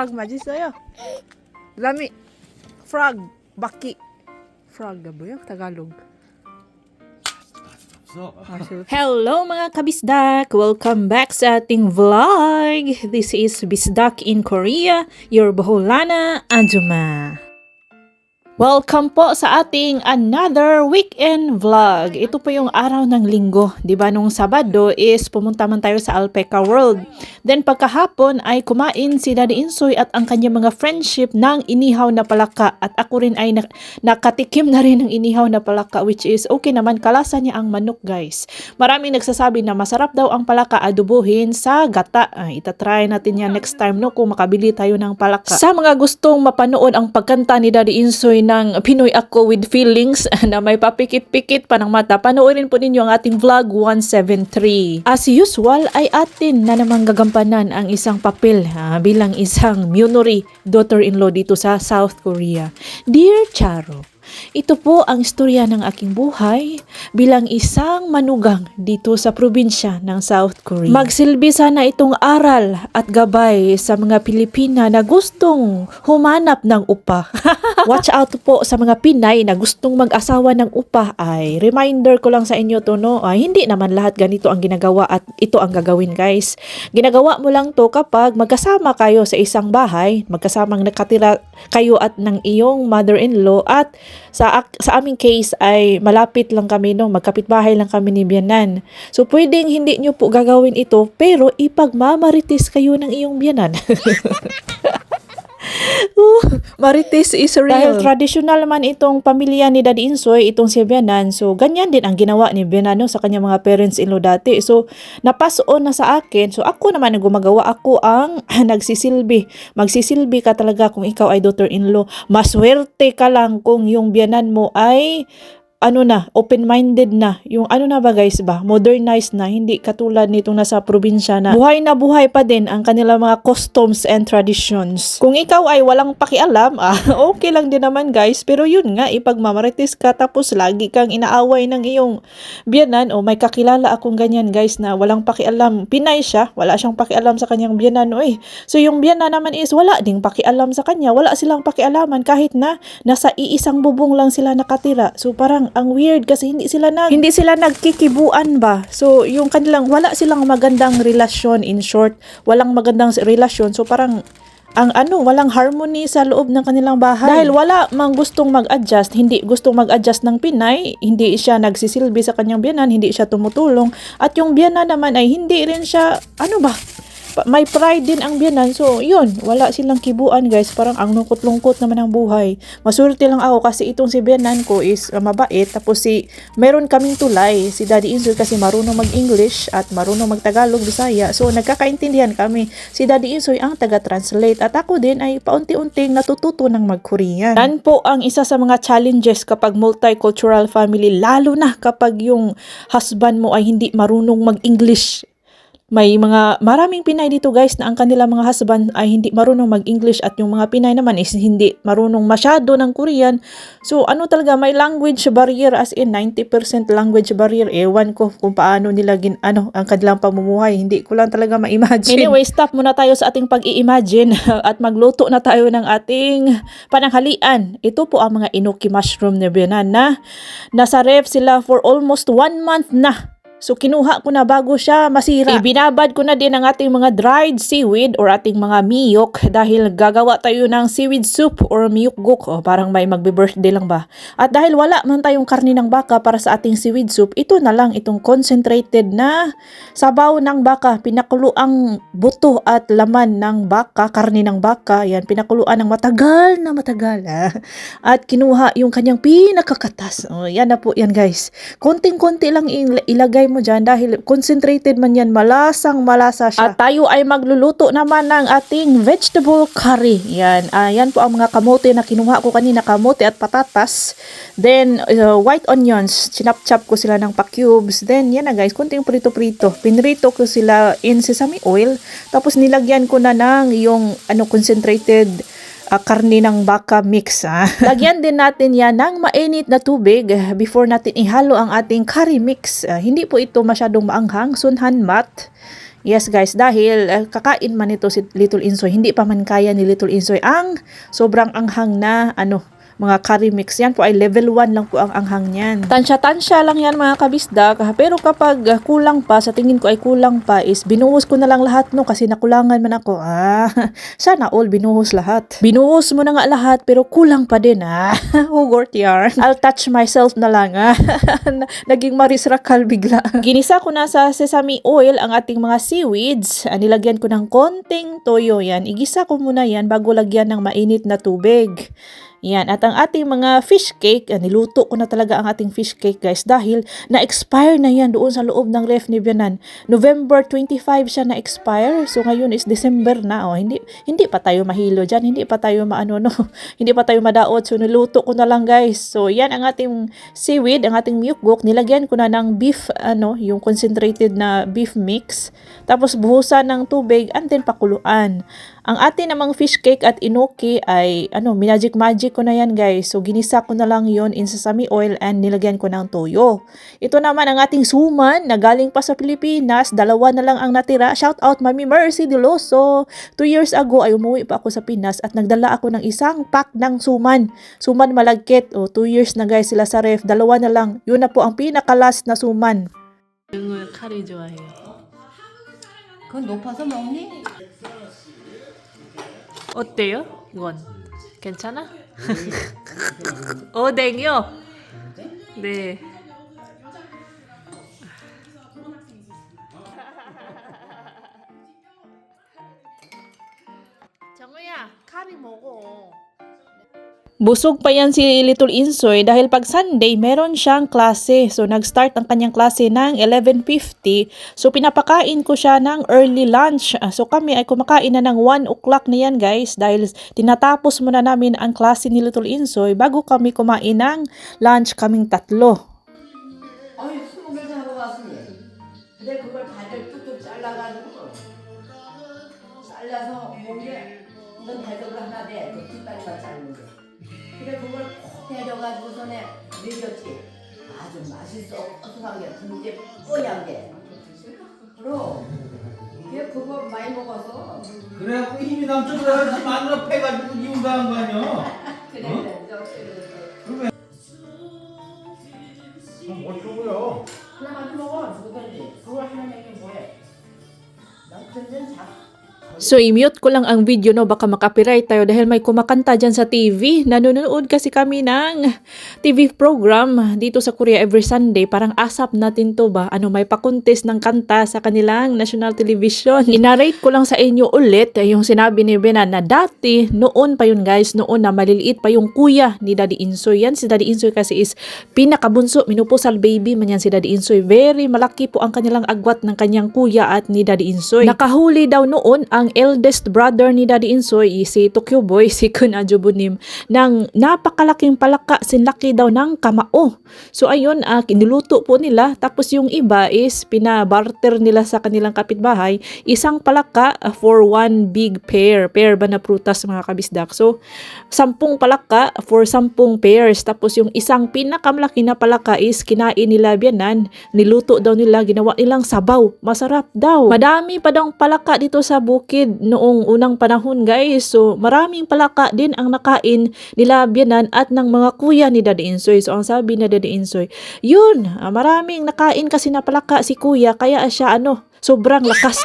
frog maji sa'yo. Lami. Frog. Baki. Frog ba yung oh, Tagalog? Hello mga kabisdak! Welcome back sa ating vlog! This is Bisdak in Korea, your Boholana Ajuma. Welcome po sa ating another weekend vlog. Ito po yung araw ng linggo. Ba nung Sabado is pumunta man tayo sa Alpaca World. Then pagkahapon ay kumain si Daddy Insoy at ang kanyang mga friendship ng inihaw na palaka. At ako rin ay nak- nakatikim na rin ng inihaw na palaka which is okay naman. Kalasa niya ang manok guys. Maraming nagsasabi na masarap daw ang palaka adubuhin sa gata. Ay, itatry natin yan next time no kung makabili tayo ng palaka. Sa mga gustong mapanood ang pagkanta ni Daddy Insoy ng Pinoy Ako with Feelings na may papikit-pikit pa ng mata, panoorin po ninyo ang ating vlog 173. As usual ay atin na namang gagampanan ang isang papel ha, bilang isang Myunori daughter-in-law dito sa South Korea. Dear Charo, ito po ang istorya ng aking buhay bilang isang manugang dito sa probinsya ng South Korea. Magsilbi sana itong aral at gabay sa mga Pilipina na gustong humanap ng upa. Watch out po sa mga Pinay na gustong mag-asawa ng upa ay reminder ko lang sa inyo to no, ay hindi naman lahat ganito ang ginagawa at ito ang gagawin guys. Ginagawa mo lang to kapag magkasama kayo sa isang bahay, magkasamang nakatira kayo at ng iyong mother-in-law at sa sa aming case ay malapit lang kami no, magkapitbahay lang kami ni Bianan. So pwedeng hindi nyo po gagawin ito pero ipagmamarites kayo ng iyong biyanan. Marites is real. Dahil traditional man itong pamilya ni Daddy Insoy, itong si Bianan. So, ganyan din ang ginawa ni Bianan no, sa kanyang mga parents-in-law dati. So, napaso na sa akin. So, ako naman ang gumagawa. Ako ang nagsisilbi. Magsisilbi ka talaga kung ikaw ay daughter-in-law. Maswerte ka lang kung yung biyanan mo ay ano na, open-minded na. Yung ano na ba guys ba, modernized na, hindi katulad nitong nasa probinsya na buhay na buhay pa din ang kanilang mga customs and traditions. Kung ikaw ay walang pakialam, ah, okay lang din naman guys, pero yun nga, ipagmamarites ka tapos lagi kang inaaway ng iyong biyanan o may kakilala akong ganyan guys na walang pakialam. Pinay siya, wala siyang pakialam sa kanyang biyanan o eh. So yung biyanan naman is wala ding pakialam sa kanya, wala silang pakialaman kahit na nasa iisang bubong lang sila nakatira. So parang ang weird kasi hindi sila nag hindi sila nagkikibuan ba. So yung kanilang wala silang magandang relasyon in short, walang magandang relasyon. So parang ang ano, walang harmony sa loob ng kanilang bahay. Dahil wala mang gustong mag-adjust, hindi gustong mag-adjust ng Pinay, hindi siya nagsisilbi sa kanyang biyanan, hindi siya tumutulong. At yung biyanan naman ay hindi rin siya, ano ba, may pride din ang biyanan. So, yun, wala silang kibuan guys. Parang ang lungkot-lungkot naman ang buhay. Maswerte lang ako kasi itong si biyanan ko is uh, mabait. Tapos si, meron kaming tulay. Si Daddy Insul kasi marunong mag-English at marunong mag-Tagalog, Bisaya. So, nagkakaintindihan kami. Si Daddy Insoy ang taga-translate. At ako din ay paunti-unting natututo ng mag-Korean. Yan po ang isa sa mga challenges kapag multicultural family. Lalo na kapag yung husband mo ay hindi marunong mag-English may mga maraming Pinay dito guys na ang kanilang mga husband ay hindi marunong mag-English at yung mga Pinay naman is hindi marunong masyado ng Korean. So ano talaga may language barrier as in 90% language barrier. Ewan ko kung paano nila gin, ano ang kanilang pamumuhay. Hindi ko lang talaga ma-imagine. Anyway, stop muna tayo sa ating pag-i-imagine at magluto na tayo ng ating pananghalian. Ito po ang mga inoki mushroom ni Bianan na nasa ref sila for almost one month na. So kinuha ko na bago siya masira. Ibinabad ko na din ang ating mga dried seaweed or ating mga miyok dahil gagawa tayo ng seaweed soup or miyokguk. O parang may magbe-birthday lang ba. At dahil wala man tayong karni ng baka para sa ating seaweed soup, ito na lang itong concentrated na sabaw ng baka. Pinakulo ang buto at laman ng baka, karni ng baka. Yan, pinakuluan ng matagal na matagal. ah. At kinuha yung kanyang pinakakatas. Oh, yan na po yan guys. Konting-konti lang il- ilagay mo dyan dahil concentrated man yan, malasang malasa siya. At tayo ay magluluto naman ng ating vegetable curry. Yan, ah, yan po ang mga kamote na kinuha ko kanina, kamote at patatas. Then, uh, white onions, chinap-chop ko sila ng pa-cubes. Then, yan na guys, konting prito-prito. Pinrito ko sila in sesame oil. Tapos, nilagyan ko na ng yung ano, concentrated ah, karne ng baka mix. ah. Lagyan din natin yan ng mainit na tubig before natin ihalo ang ating curry mix. Ah, hindi po ito masyadong maanghang, sunhan mat. Yes guys, dahil ah, kakain man ito si Little Insoy, hindi pa man kaya ni Little Insoy ang sobrang anghang na ano, mga curry mix. Yan po ay level 1 lang po ang anghang niyan. Tansya-tansya lang yan mga kabisdak. Pero kapag ah, kulang pa, sa tingin ko ay kulang pa, is binuhos ko na lang lahat no kasi nakulangan man ako. Ah, sana all binuhos lahat. Binuhos mo na nga lahat pero kulang pa din ah. Hugort yarn. I'll touch myself na lang ah. Naging marisrakal bigla. Ginisa ko na sa sesame oil ang ating mga seaweeds. Ah, Nilagyan ko ng konting toyo yan. Igisa ko muna yan bago lagyan ng mainit na tubig. Yan. At ang ating mga fish cake, niluto ko na talaga ang ating fish cake guys dahil na-expire na yan doon sa loob ng ref ni Bianan. November 25 siya na-expire. So ngayon is December na. Oh, hindi, hindi pa tayo mahilo dyan. Hindi pa tayo maano no. hindi pa tayo madaot. So niluto ko na lang guys. So yan ang ating seaweed, ang ating mukbok. Nilagyan ko na ng beef, ano, yung concentrated na beef mix. Tapos buhusan ng tubig and then pakuluan. Ang atin namang fish cake at inoki ay ano, minagic magic ko na yan guys. So ginisa ko na lang yon in sesame oil and nilagyan ko ng toyo. Ito naman ang ating suman na galing pa sa Pilipinas. Dalawa na lang ang natira. Shout out Mami Mercy Deloso. Two years ago ay umuwi pa ako sa Pinas at nagdala ako ng isang pack ng suman. Suman malagkit. O, two years na guys sila sa ref. Dalawa na lang. Yun na po ang pinakalas na suman. 응을 카레 좋아해요. 그건 높아서 먹니? 어때요? 이건 괜찮아? 어댕이요? 네. 정우야, 카리 먹어. Busog pa yan si Little Insoy dahil pag Sunday meron siyang klase. So nag-start ang kanyang klase ng 11.50. So pinapakain ko siya ng early lunch. Ah, So kami ay kumakain na ng 1 o'clock na yan guys dahil tinatapos muna namin ang klase ni Little Insoy bago kami kumain ng lunch kaming tatlo. 아니 스무 개 사러 왔으니 근데 그걸 다들 뚝뚝 잘라가지고 잘라서 먹게 이건 대접을 하나 돼그 뒷다리만 자르는 게 근데 그걸 콕 데려가지고 손에 먹였지 아주 맛있어 고소한 게 근데 뽀얀 게 그럼 얘 그거 많이 먹어서 그래갖고 힘이 넘쳐 그래가지고 마누라 패가지고 이혼당한 거 아니야? 그래 어? 그래 그래 그럼 어쩌고요? 하나만 먹어 누구든지 그걸 하나 먹긴 뭐해 난 근데 자 So, i-mute ko lang ang video, no? Baka makapiright tayo dahil may kumakanta dyan sa TV. Nanonood kasi kami ng TV program dito sa Korea every Sunday. Parang asap natin to ba? Ano, may pakuntis ng kanta sa kanilang national television. Inarate ko lang sa inyo ulit yung sinabi ni Benan na dati, noon pa yun guys, noon na maliliit pa yung kuya ni Daddy Insoy. Yan, si Daddy Insoy kasi is pinakabunso, minupusal baby man yan si Daddy Insoy. Very malaki po ang kanilang agwat ng kanyang kuya at ni Daddy Insoy. Nakahuli daw noon ang eldest brother ni Daddy Insoy, si Tokyo Boy, si Kun Ajubunim, ng napakalaking palaka, sinlaki daw ng kamao. So ayun, uh, niluto po nila, tapos yung iba is pinabarter nila sa kanilang kapitbahay, isang palaka uh, for one big pear. Pear ba na prutas mga kabisdak? So, sampung palaka for sampung pears. Tapos yung isang pinakamalaki na palaka is kinain nila biyanan, niluto daw nila, ginawa nilang sabaw. Masarap daw. Madami pa daw palaka dito sa bukid noong unang panahon guys. So maraming palaka din ang nakain nila biyanan at ng mga kuya ni Daddy Insoy. So ang sabi ni Daddy Insoy, yun, ah, maraming nakain kasi na palaka si kuya kaya siya ano, sobrang lakas.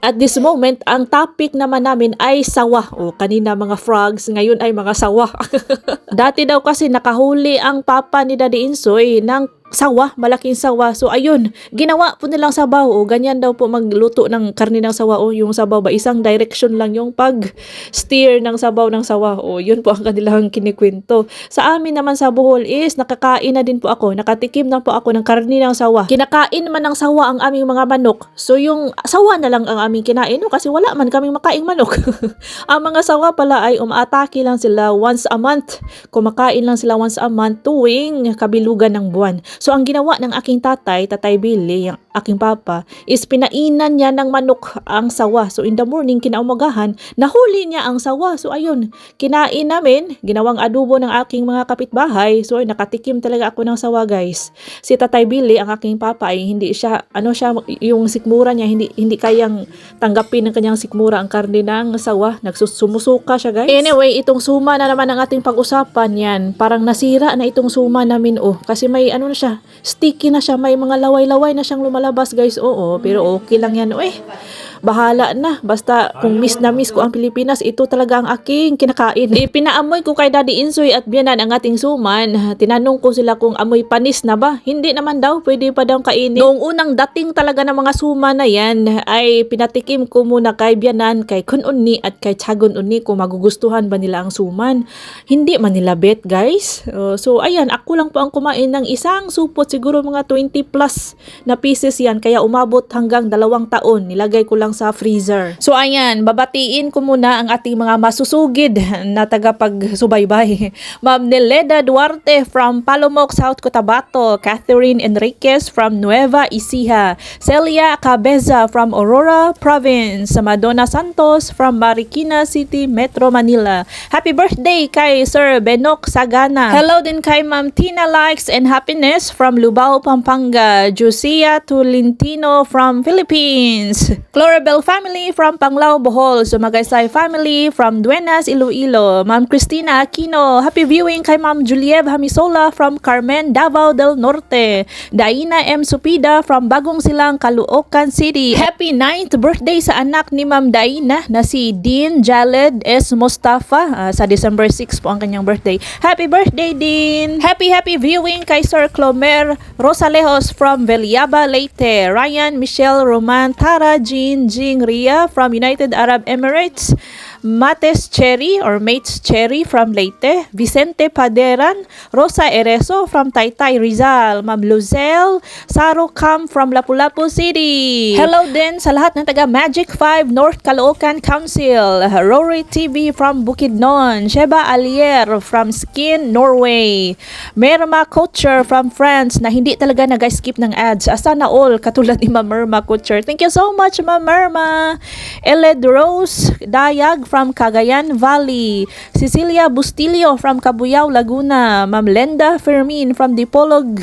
At this moment, ang topic naman namin ay sawa. O kanina mga frogs, ngayon ay mga sawa. Dati daw kasi nakahuli ang papa ni Daddy Insoy ng sawa, malaking sawa. So ayun, ginawa po nilang sabaw. O ganyan daw po magluto ng karne ng sawa. O yung sabaw ba, isang direction lang yung pag-steer ng sabaw ng sawa. O yun po ang kanilang kinikwento. Sa amin naman sa Bohol is nakakain na din po ako. Nakatikim na po ako ng karne ng sawa. Kinakain man ng sawa ang aming mga manok. So yung sawa na lang ang aming kinain no? kasi wala man kaming makaing manok. ang mga sawa pala ay umaatake lang sila once a month. Kumakain lang sila once a month tuwing kabilugan ng buwan. So ang ginawa ng aking tatay, tatay Billy, yung aking papa, is pinainan niya ng manok ang sawa. So in the morning, kinaumagahan, nahuli niya ang sawa. So ayun, kinain namin, ginawang adobo ng aking mga kapitbahay. So ay nakatikim talaga ako ng sawa guys. Si tatay Billy, ang aking papa, ay hindi siya, ano siya, yung sikmura niya, hindi, hindi kayang tanggapin ng kanyang sikmura ang karne ng sawa. Nagsusumusuka siya guys. Anyway, itong suma na naman ang ating pag-usapan yan. Parang nasira na itong suma namin oh. Kasi may ano na siya, sticky na siya. May mga laway-laway na siyang lumalabas guys. Oo, pero okay lang yan. Eh, bahala na. Basta kung miss na miss ko ang Pilipinas, ito talaga ang aking kinakain. Eh, pinaamoy ko kay Daddy Insoy at Bianan ang ating suman. Tinanong ko sila kung amoy panis na ba. Hindi naman daw, pwede pa daw kainin. Noong unang dating talaga ng mga suma na yan, ay pinatikim ko muna kay Bianan, kay Kun Unni at kay Chagon Unni kung magugustuhan ba nila ang suman. Hindi man nila bet guys. Uh, so ayan, ako lang po ang kumain ng isang supot, siguro mga 20 plus na pieces yan, kaya umabot hanggang dalawang taon. Nilagay ko lang sa freezer. So ayan, babatiin ko muna ang ating mga masusugid na tagapagsubaybay. Ma'am Neleda Duarte from Palomok, South Cotabato, Catherine Enriquez from Nueva Ecija, Celia Cabeza from Aurora Province, Madonna Santos from Marikina City, Metro Manila. Happy birthday kay Sir Benok Sagana. Hello din kay Ma'am Tina Likes and Happiness from Lubao, Pampanga. Josia Tolentino from Philippines. Clarabel family from Panglao, Bohol. Sumagaysay family from Duenas, Iloilo. Ma'am Christina Aquino. Happy viewing kay Ma'am Juliev Hamisola from Carmen, Davao del Norte. Daina M. Supida from Bagong Silang, Caloocan City. Happy 9th birthday sa anak ni Ma'am Daina na si Dean Jaled S. Mustafa. Ah, sa December 6 po ang kanyang birthday. Happy birthday, Dean! Happy, happy viewing kay Sir Clomer Rosalejos from Veliaba, Leyte. Ryan, Michelle, Roman, Tara, Jean, Jing, Ria from United Arab Emirates. Mates Cherry or Mates Cherry from Leyte, Vicente Paderan, Rosa Ereso from Taytay Rizal, Ma'am Luzelle, Saro Cam from Lapu-Lapu City. Hello din sa lahat ng taga Magic 5 North Caloocan Council, Rory TV from Bukidnon, Sheba Alier from Skin Norway, Merma Couture from France na hindi talaga nag-skip ng ads. Asa na all katulad ni Ma'am Merma Couture. Thank you so much Ma'am Merma. Eled Rose Dayag from Cagayan Valley. Cecilia Bustilio from Cabuyao, Laguna. Ma'am Lenda Fermin from Dipolog.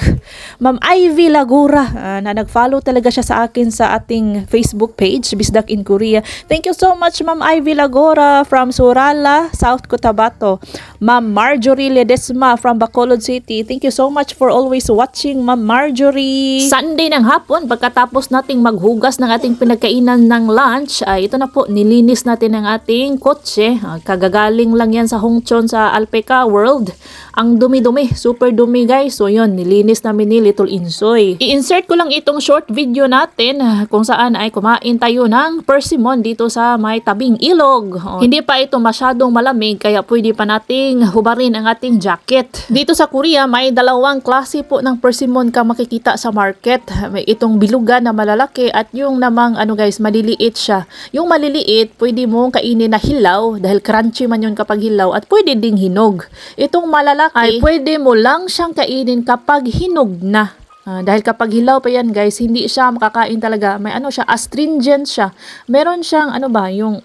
Ma'am Ivy Lagura ah, na nag-follow talaga siya sa akin sa ating Facebook page, Bisdak in Korea. Thank you so much Ma'am Ivy Lagura from Surala, South Cotabato. Ma'am Marjorie Ledesma from Bacolod City. Thank you so much for always watching Ma'am Marjorie. Sunday ng hapon, pagkatapos nating maghugas ng ating pinagkainan ng lunch, ay ito na po, nilinis natin ang ating kotse. Ah, Kagagaling lang yan sa Hongchon sa Alpeka World. Ang dumi-dumi, super dumi guys. So yun, nilinis namin ni Little Insoy. I-insert ko lang itong short video natin ah, kung saan ay kumain tayo ng persimmon dito sa may tabing ilog. Oh, Hindi pa ito masyadong malamig kaya pwede pa nating hubarin ang ating jacket. Dito sa Korea, may dalawang klase po ng persimmon ka makikita sa market. May itong bilugan na malalaki at yung namang ano guys, maliliit siya. Yung maliliit, pwede mong kainin na hilaw dahil crunchy man yun kapag hilaw at pwede ding hinog. Itong malalaki ay pwede mo lang siyang kainin kapag hinog na. Ah, dahil kapag hilaw pa yan guys, hindi siya makakain talaga. May ano siya, astringent siya. Meron siyang ano ba, yung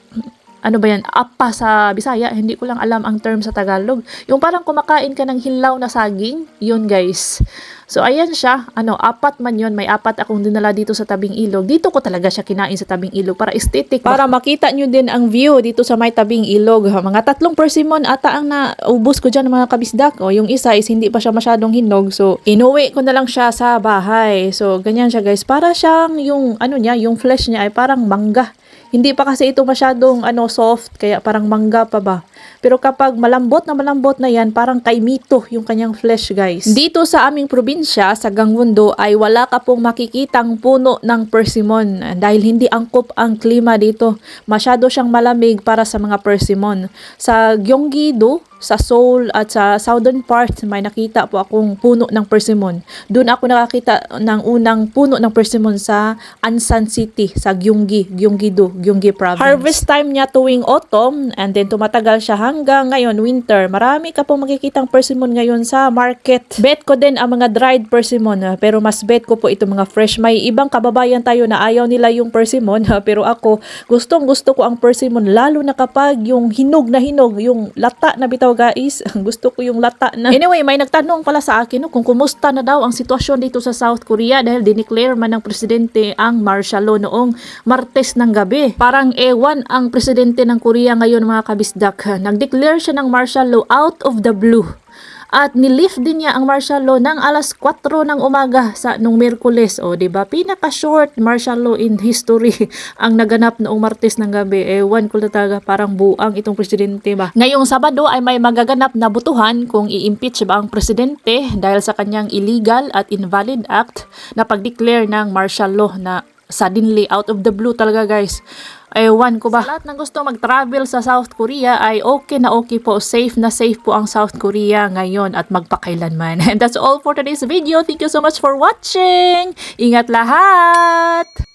ano ba yan, apa sa Bisaya, hindi ko lang alam ang term sa Tagalog. Yung parang kumakain ka ng hilaw na saging, yun guys. So ayan siya, ano, apat man yun, may apat akong dinala dito sa tabing ilog. Dito ko talaga siya kinain sa tabing ilog para aesthetic. Para makita nyo din ang view dito sa may tabing ilog. Mga tatlong persimmon ata ang naubos ko dyan mga kabisdak. O yung isa is hindi pa siya masyadong hinog. So inuwi ko na lang siya sa bahay. So ganyan siya guys. Para siyang yung ano niya, yung flesh niya ay parang mangga. Hindi pa kasi ito masyadong ano soft kaya parang mangga pa ba. Pero kapag malambot na malambot na yan, parang kay mito yung kanyang flesh guys. Dito sa aming probinsya, sa Gangwundo, ay wala ka pong makikitang puno ng persimmon dahil hindi angkop ang klima dito. Masyado siyang malamig para sa mga persimmon. Sa Gyeonggi-do, sa Seoul at sa southern part may nakita po akong puno ng persimmon. Doon ako nakakita ng unang puno ng persimmon sa Ansan City, sa Gyeonggi, Gyeonggi-do, Gyeonggi province. Harvest time niya tuwing autumn and then tumatagal siya hanggang ngayon, winter. Marami ka po makikitang persimmon ngayon sa market. Bet ko din ang mga dried persimmon, pero mas bet ko po itong mga fresh. May ibang kababayan tayo na ayaw nila yung persimmon, pero ako gustong gusto ko ang persimmon, lalo na kapag yung hinog na hinog, yung lata na bitaw guys. gusto ko yung lata na. Anyway, may nagtanong pala sa akin no, kung kumusta na daw ang sitwasyon dito sa South Korea dahil dineclare man ng presidente ang martial law noong Martes ng gabi. Parang ewan ang presidente ng Korea ngayon mga kabisdak. Nag-declare siya ng martial law out of the blue. At nilift din niya ang martial law ng alas 4 ng umaga sa nung Miyerkules. O, di ba? Pinaka-short martial law in history ang naganap noong Martes ng gabi. Ewan ko talaga parang buang itong presidente ba. Ngayong Sabado ay may magaganap na butuhan kung i-impeach ba ang presidente dahil sa kanyang illegal at invalid act na pag-declare ng martial law na suddenly out of the blue talaga guys. Ewan ko ba. Sa lahat ng gusto mag-travel sa South Korea ay okay na okay po. Safe na safe po ang South Korea ngayon at magpakailanman. And that's all for today's video. Thank you so much for watching. Ingat lahat!